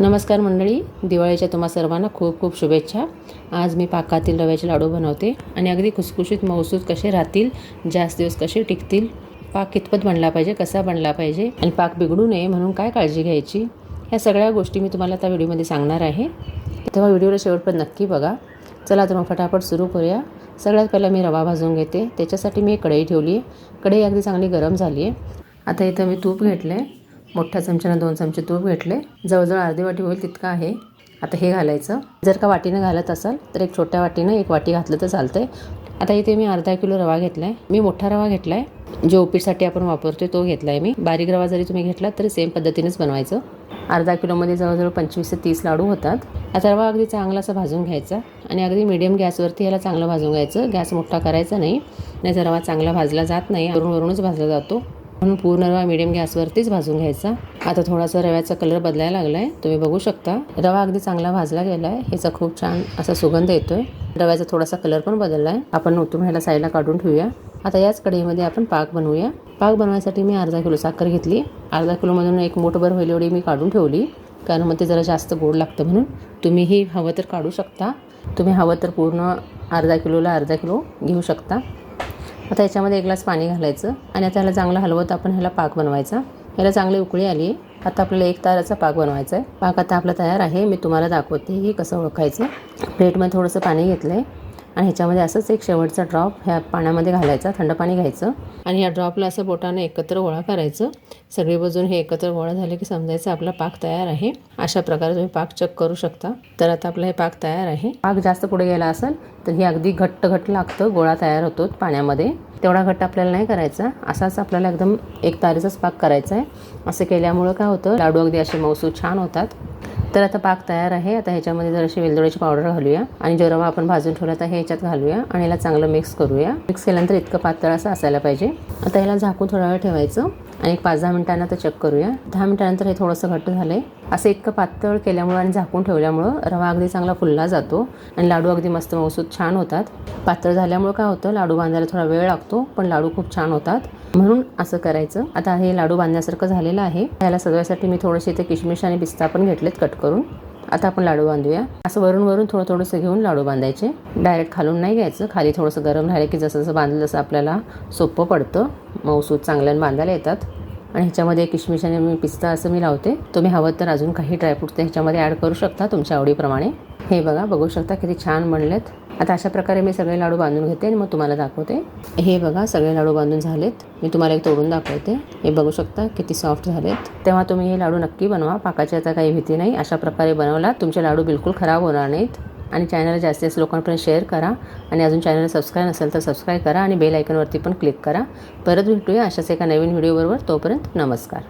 नमस्कार मंडळी दिवाळीच्या तुम्हा सर्वांना खूप खूप शुभेच्छा. आज मी पाकातील रव्याचे लाडू बनवते आणि अगदी खुसखुशीत मौसूद कसे राहतील जास्त दिवस कसे टिकतील पाक कितपत बनला पाहिजे कसा बनला पाहिजे आणि पाक बिघडू नये म्हणून काय काळजी घ्यायची ह्या सगळ्या गोष्टी मी तुम्हाला त्या व्हिडिओमध्ये सांगणार आहे. तेव्हा व्हिडिओला शेवटपर्यंत नक्की बघा. चला तर मग फटाफट सुरू करूया. सगळ्यात पहिला मी रवा भाजून घेते. त्याच्यासाठी मी एक कढई ठेवली आहे. कढई अगदी चांगली गरम झाली आहे. आता इथं मी तूप घेतलं आहे मोठ्या चमच्यानं दोन चमचे तूप घेतले. जवळजवळ अर्धी वाटी होईल तितकं आहे. आता हे घालायचं. जर का वाटीनं घालत असाल तर एक छोट्या वाटीनं एक वाटी घातलं तर चालतं आहे आता इथे मी अर्धा किलो रवा घेतला आहे मी मोठा रवा घेतला आहे जो उपीटसाठी आपण वापरतो तो घेतला आहे मी. बारीक रवा जरी तुम्ही घेतला तरी सेम पद्धतीनेच बनवायचं. अर्धा किलोमध्ये जवळजवळ पंचवीस ते तीस लाडू होतात. आता रवा अगदी चांगला असा भाजून घ्यायचा. आणि अगदी मिडियम गॅसवरती याला चांगलं भाजून घ्यायचं. गॅस मोठा करायचा नाही. नाही रवा चांगला भाजला जात नाही. वरून वरूनच भाजला जातो. म्हणून पूर्ण रवा मिडियम गॅसवरतीच भाजून घ्यायचा. आता थोडासा रव्याचा कलर बदलायला लागला आहे तुम्ही बघू शकता. रवा अगदी चांगला भाजला गेला आहे ह्याचा खूप छान असा सुगंध येतोय. रव्याचा थोडासा कलर पण बदलला आहे आपण उतरून ह्याला साईडला काढून ठेवूया. आता याच कढईमध्ये आपण पाक बनवूया. पाक बनवायसाठी मी अर्धा किलो साखर घेतली. अर्धा किलोमधून एक मोठभर होईल एवढी मी काढून ठेवली. कारण मग ते जरा जास्त गोड लागतं म्हणून. तुम्हीही हवं तर काढू शकता. तुम्ही हवं तर पूर्ण अर्धा किलोला अर्धा किलो घेऊ शकता. आता याच्यामध्ये एक ग्लास पाणी घालायचं आणि आता ह्याला चांगलं हलवत आपण ह्याला पाक बनवायचा. ह्याला चांगली उकळी आली. आहे आता आपल्याला एक ताराचा पाक बनवायचा आहे पाक आता आपला तयार आहे. मी तुम्हाला दाखवते हे कसं ओळखायचं. प्लेटमध्ये थोडंसं पाणी घेतलं आहे आणि ह्याच्यामध्ये असंच एक शेवटचा ड्रॉप ह्या पाण्यामध्ये घालायचा थंड पाणी घ्यायचं. आणि या ड्रॉपला असं बोटाने एकत्र गोळा करायचं. सगळी बाजून हे एकत्र गोळा झाले की समजायचं आपला पाक तयार आहे. अशा प्रकारे तुम्ही पाक चेक करू शकता. तर आता आपलं हे पाक तयार आहे. पाक जास्त पुढे गेला असेल तर हे अगदी घट्ट घट्ट लागतं. गोळा तयार होतो पाण्यामध्ये. तेवढा घट्ट आपल्याला नाही करायचा. असाच आपल्याला एकदम एक तारीचाच पाक करायचा आहे असं केल्यामुळं काय होतं? लाडू अगदी असे मौसू छान होतात. तर आता पाक तयार आहे. आता ह्याच्यामध्ये जराशी वेलदोड्याची पावडर घालूया आणि जो रवा आपण भाजून ठेवला तर हे ह्याच्यात घालूया आणि याला चांगलं मिक्स करूया. मिक्स केल्यानंतर इतकं पातळ असं असायला पाहिजे. आता ह्याला झाकून थोडा वेळ ठेवायचं आणि एक पाच दहा मिनिटांना तर चेक करूया. दहा मिनिटानंतर हे थोडंसं घट्ट झालं आहे असं इतकं पातळ केल्यामुळं आणि झाकून ठेवल्यामुळं रवा अगदी चांगला फुलला जातो आणि लाडू अगदी मस्त मौसूद छान होतात. पातळ झाल्यामुळं काय होतं लाडू बांधायला थोडा वेळ लागतो पण लाडू खूप छान होतात. म्हणून असं करायचं. आता हे लाडू बांधण्यासारखं झालेलं आहे. याला सजवायसाठी मी थोडेसे ते किशमिश आणि पिस्ता पण घेतलेत कट करून आता आपण लाडू बांधूया. असं वरून वरून थोडं थोडंसं घेऊन लाडू बांधायचे. डायरेक्ट खालून नाही घ्यायचं. खाली थोडंसं गरम राहिलं की जसं जसं बांधलं तसं आपल्याला सोपं पडतं. मऊसूत चांगल्यानं बांधायला येतात. आणि ह्याच्यामध्ये किशमिशाने मी पिस्ता असं मी लावते. तुम्ही हवं तर अजून काही ड्रायफ्रूट्स ह्याच्यामध्ये ॲड करू शकता तुमच्या आवडीप्रमाणे. हे बघा बघू शकता किती छान बनलेत. आता अशा प्रकारे मी सगळे लाडू बांधून घेते आणि मग तुम्हाला दाखवते. हे बघा सगळे लाडू बांधून झालेत. मी तुम्हाला एक तोडून दाखवते. हे बघू शकता किती सॉफ्ट झालेत. तेव्हा तुम्ही हे लाडू नक्की बनवा. पाकाची आता काही भीती नाही. अशा प्रकारे बनवला. तुमचे लाडू बिलकुल खराब होणार नाहीत. आणि चॅनल जास्तीत जास्त लोकांपर्यंत शेअर करा. आणि अजून चॅनल सबस्क्राईब नसेल तर सबस्क्राईब करा. आणि बेल आयकनवरती पण क्लिक करा. परत भेटूया अशाच एका नवीन व्हिडिओबरोबर तोपर्यंत नमस्कार.